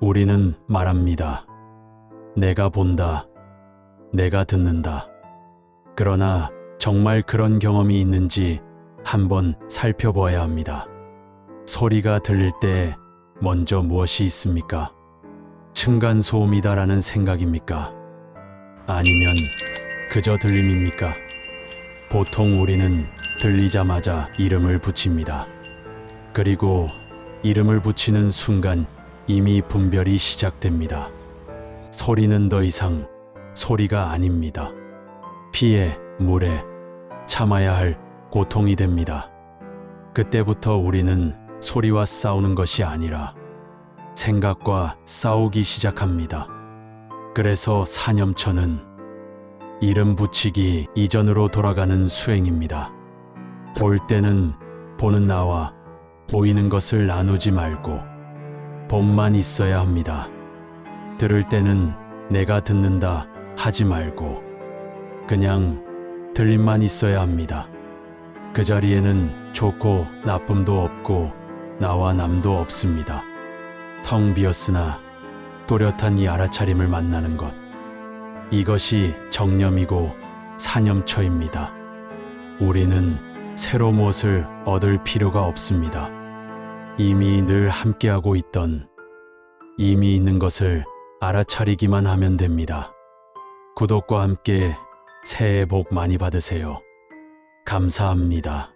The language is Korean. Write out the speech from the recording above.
우리는 말합니다. 내가 본다. 내가 듣는다. 그러나 정말 그런 경험이 있는지 한번 살펴보아야 합니다. 소리가 들릴 때 먼저 무엇이 있습니까? 층간소음이다라는 생각입니까? 아니면 그저 들림입니까? 보통 우리는 들리자마자 이름을 붙입니다. 그리고 이름을 붙이는 순간 이미 분별이 시작됩니다. 소리는 더 이상 소리가 아닙니다. 피에, 물에 참아야 할 고통이 됩니다. 그때부터 우리는 소리와 싸우는 것이 아니라 생각과 싸우기 시작합니다. 그래서 사념처는 이름 붙이기 이전으로 돌아가는 수행입니다. 볼 때는 보는 나와 보이는 것을 나누지 말고 본만 있어야 합니다. 들을 때는 내가 듣는다 하지 말고 그냥 들림만 있어야 합니다. 그 자리에는 좋고 나쁨도 없고 나와 남도 없습니다. 텅 비었으나 또렷한 이 알아차림을 만나는 것. 이것이 정념이고 사념처입니다. 우리는 새로 무엇을 얻을 필요가 없습니다. 이미 늘 함께하고 있던 이미 있는 것을 알아차리기만 하면 됩니다. 구독과 함께 새해 복 많이 받으세요. 감사합니다.